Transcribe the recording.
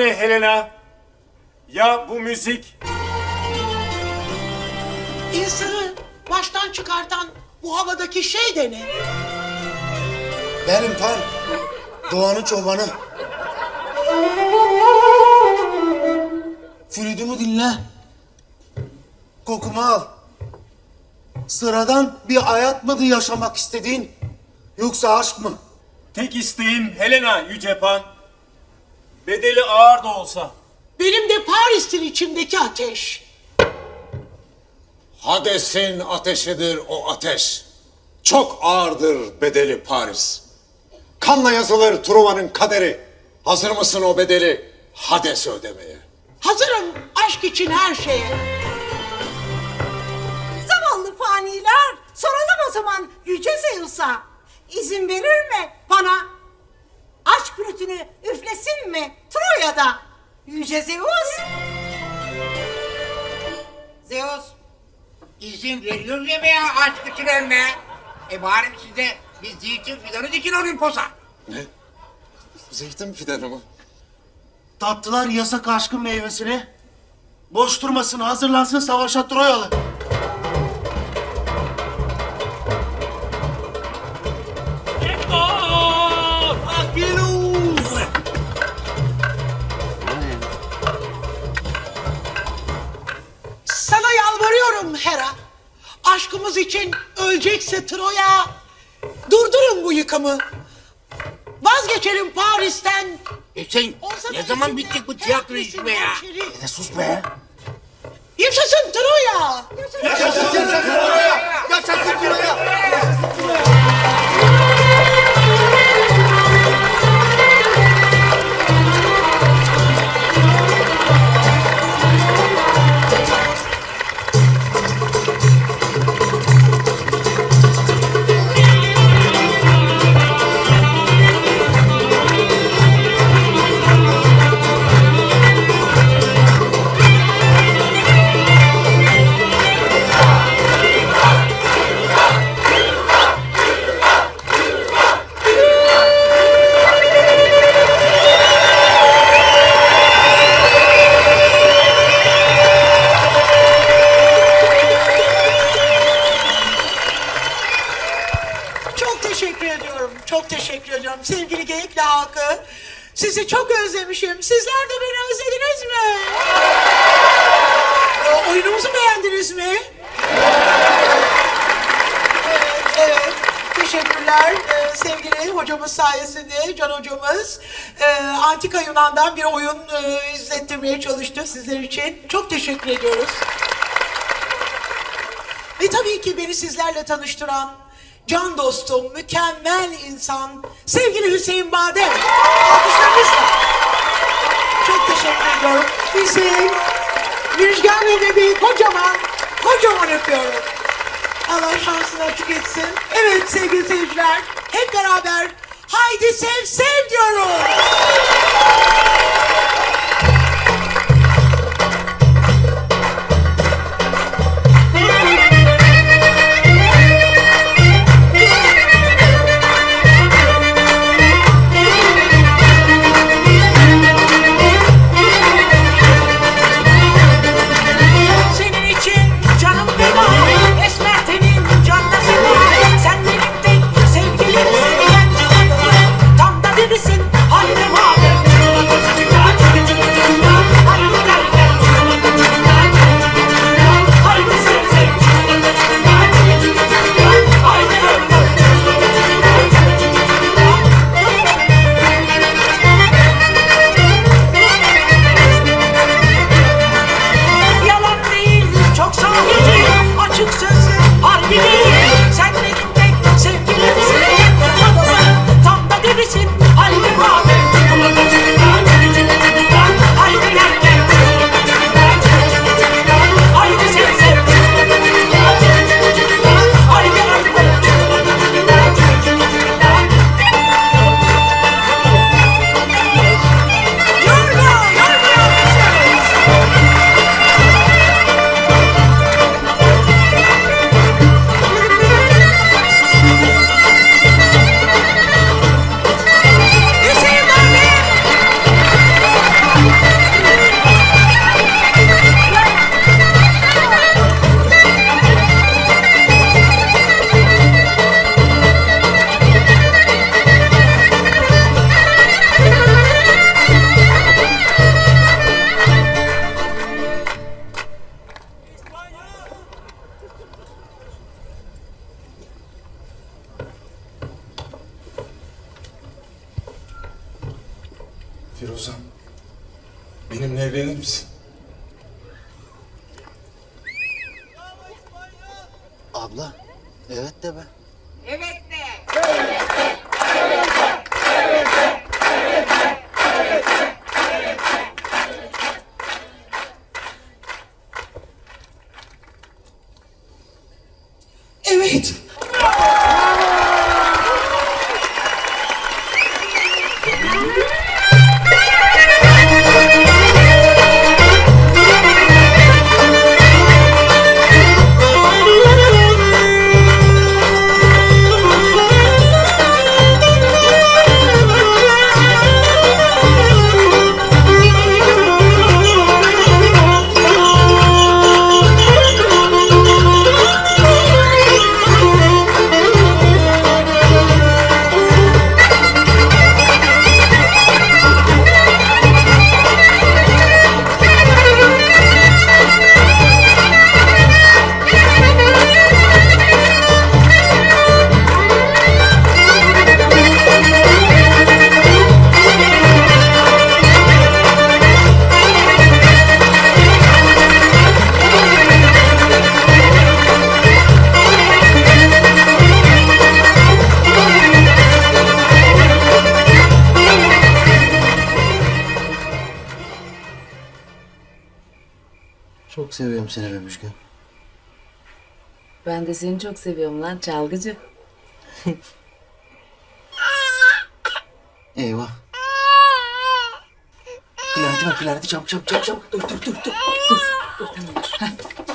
ne Helena? Ya bu müzik? İnsanı baştan çıkartan bu havadaki şey de ne? Benim Pan. Doğanın çobanı. Flütümü dinle. Kokumu al. Sıradan bir hayat mıydı yaşamak istediğin? Yoksa aşk mı? Tek isteğim Helena Yüce Pan. Bedeli ağır da olsa. Benim de Paris'tir içimdeki ateş. Hades'in ateşidir o ateş. Çok ağırdır bedeli Paris. Kanla yazılır Truva'nın kaderi. Hazır mısın o bedeli Hades ödemeye? Hazırım aşk için her şeye. Zavallı faniler soralım o zaman Yüce Zeus'a. İzin verir mi bana? Yüce Zeus. Zeus izin veriyor ya veya aşk geçirenme. E bari size bir zeytin fidanı dikin Olimpos'a. Zeytin fidanı mı? Tattılar yasak aşkın meyvesini. Boş durmasın, hazırlansın savaşa Troyalı. İçin ölecekse Troya. Durdurun bu yıkımı. Vazgeçelim Paris'ten. Hüseyin Olsa ne da zaman bitecek bu tiyatro işi be ya? Heraklis'in Ne sus be. Yaşasın Troya. Çok Sizi çok özlemişim. Sizler de beni özlediniz mi? Ee, oyunumuzu beğendiniz mi? Evet, evet. Teşekkürler ee, sevgili hocamız sayesinde, Can hocamız. Ee, Antika Yunan'dan bir oyun e, izlettirmeye çalıştı sizler için. Çok teşekkür ediyoruz. Ve tabii ki beni sizlerle tanıştıran can dostum, mükemmel insan, sevgili Hüseyin Badem. Alkışlarınızla. Çok teşekkür ediyorum. Hüseyin, Müjgan ve bebeği kocaman, kocaman öpüyorum. Allah şansını açık etsin. Evet sevgili seyirciler, hep beraber haydi sev sev diyoruz. Firuzan. Benimle evlenir misin? Abla, evet de be. Çok seviyorum seni be Müjgan. Ben de seni çok seviyorum lan çalgıcı. Eyvah. Klareti ver, klareti çabuk çabuk çabuk çabuk. Dur dur dur dur. Al